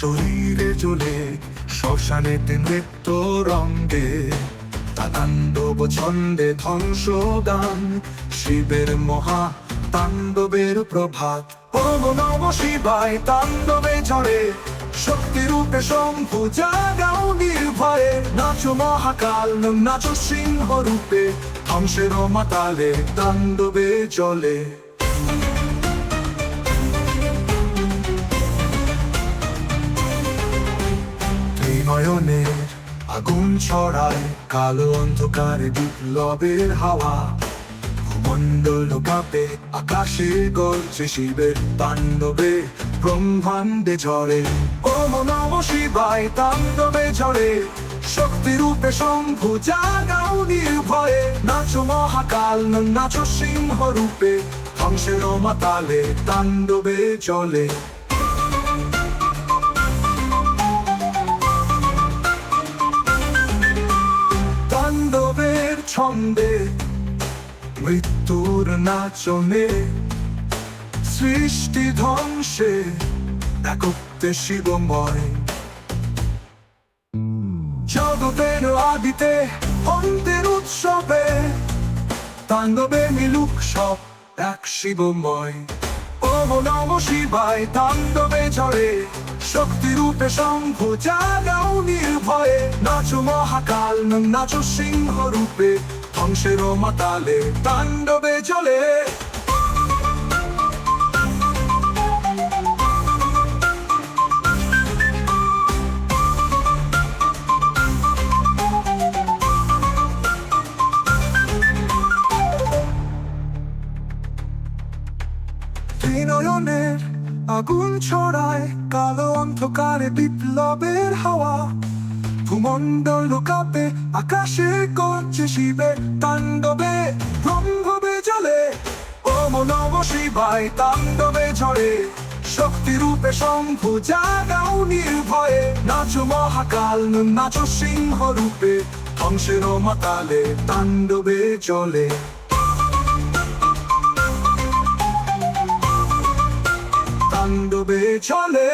শরীরে জ্বলে শ্মশানেতে নৃত্য রঙ্গে তাণ্ডব ছন্দে ধ্বংস দান শিবের মহা তাণ্ডবের প্রভাত। ওম নম শিবায়, তাণ্ডবে ঝরে শক্তি রূপে শম্ভু জাগাও নির্ভয়ে। নাচো মহাকাল, নাচো সিংহ রূপে ধ্বংসের মাতালে তাণ্ডবে চলে। আগুন ছড়ায়, কালো অন্ধকারে বিপ্লবের হাওয়া। ভূমণ্ডল কাঁপে, আকাশে গর্জে শিবের তাণ্ডবে, ব্রহ্মাণ্ডে ঝরে। ওম নম শিবায়, তাণ্ডবে ঝরে। শক্তি রূপে শম্ভু, জাগাও নির্ভয়ে। নাচো মহাকাল, নাচো সিংহ রূপে, ধ্বংসের মাতালে তাণ্ডবে চলে। ছন্দে মৃত্যুর নাচনে, সৃষ্টি ধ্বংসে একত্রে শিবময়। জগতের আদিতে অন্তের উৎসবে, তাণ্ডবে মিলুক সব এক শিবময়। ওম নম শিবায় তাণ্ডবে ঝরে। শক্তি রূপে শঙ্খ জাগাও নির্ভয়ে। নাচো মহাকাল, নাচো সিংহ রূপে ধ্বংসের মাতালে তাণ্ডবে চলে। ত্রিনয়নের আগুন ছড়ায় কালো অন্ধকারে বিপ্লবের হাওয়া। ভূমণ্ডল কাঁপে আকাশে করছে শিবের তাণ্ডবে, ব্রহ্মবে জলে। ওম নম শিবায় তাণ্ডবে ঝরে। শক্তি রূপে শম্ভু জাগাও নির্ভয়ে। নাচো মহাকাল, নাচো সিংহ রূপে ধ্বংসের মাতালে তাণ্ডবে চলে। চলে